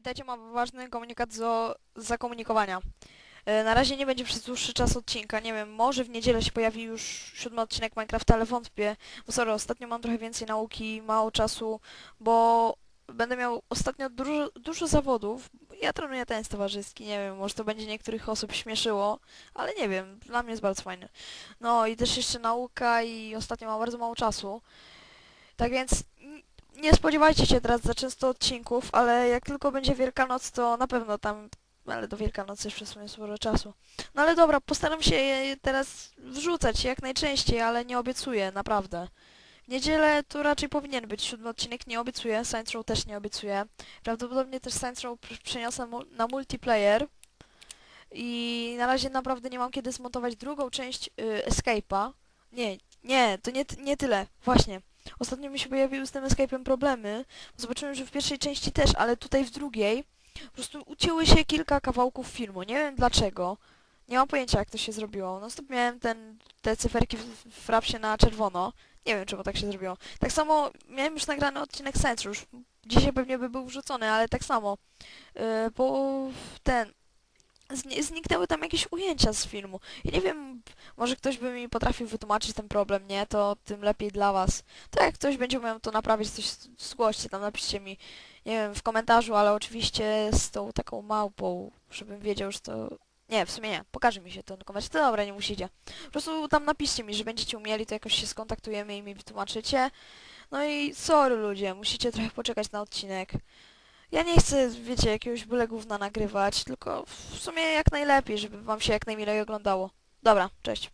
Witajcie, mam ważny komunikat do zakomunikowania. E, Na razie nie będzie przez dłuższy czas odcinka, nie wiem, może w niedzielę się pojawi już siódmy odcinek Minecrafta, ale wątpię, bo sorry, ostatnio mam trochę więcej nauki, mało czasu, bo będę miał ostatnio dużo, dużo zawodów. Ja trenuję tenis towarzyski, nie wiem, może to będzie niektórych osób śmieszyło, ale nie wiem, dla mnie jest bardzo fajne. No i też jeszcze nauka i ostatnio mam bardzo mało czasu. Tak więc nie spodziewajcie się teraz za często odcinków, ale jak tylko będzie Wielkanoc, to na pewno tam, ale do Wielkanocy jeszcze w sporo czasu. No ale dobra, postaram się je teraz wrzucać jak najczęściej, ale nie obiecuję, naprawdę. W niedzielę to raczej powinien być siódmy odcinek, nie obiecuję, Science Row też nie obiecuję. Prawdopodobnie też Science Row pr- przeniosę na multiplayer. I na razie naprawdę nie mam kiedy zmontować drugą część y, Escape'a. Nie, nie, to nie, nie tyle, właśnie. Ostatnio mi się pojawiły z tym Escape'em problemy. Zobaczyłem, że w pierwszej części też, ale tutaj w drugiej po prostu ucięły się kilka kawałków filmu. Nie wiem dlaczego. Nie mam pojęcia jak to się zrobiło. No stop miałem ten, te cyferki w, w frapsie na czerwono. Nie wiem czemu tak się zrobiło. Tak samo miałem już nagrany odcinek Sensu już. Dzisiaj pewnie by był wrzucony, ale tak samo. Yy, bo ten... zni- Zniknęły tam jakieś ujęcia z filmu. I nie wiem, może ktoś by mi potrafił wytłumaczyć ten problem, nie? To tym lepiej dla was. To jak ktoś będzie umiał to naprawić, coś zgłoście tam, napiszcie mi, nie wiem, w komentarzu, ale oczywiście z tą taką małpą, żebym wiedział, że to... Nie, w sumie nie, pokaże mi się to na komentarzu, to dobra, nie musicie. Po prostu tam napiszcie mi, że będziecie umieli, to jakoś się skontaktujemy i mi wytłumaczycie. No i sorry ludzie, musicie trochę poczekać na odcinek. Ja nie chcę, wiecie, jakiegoś byle gówna nagrywać, tylko w sumie jak najlepiej, żeby wam się jak najmilej oglądało. Dobra, cześć.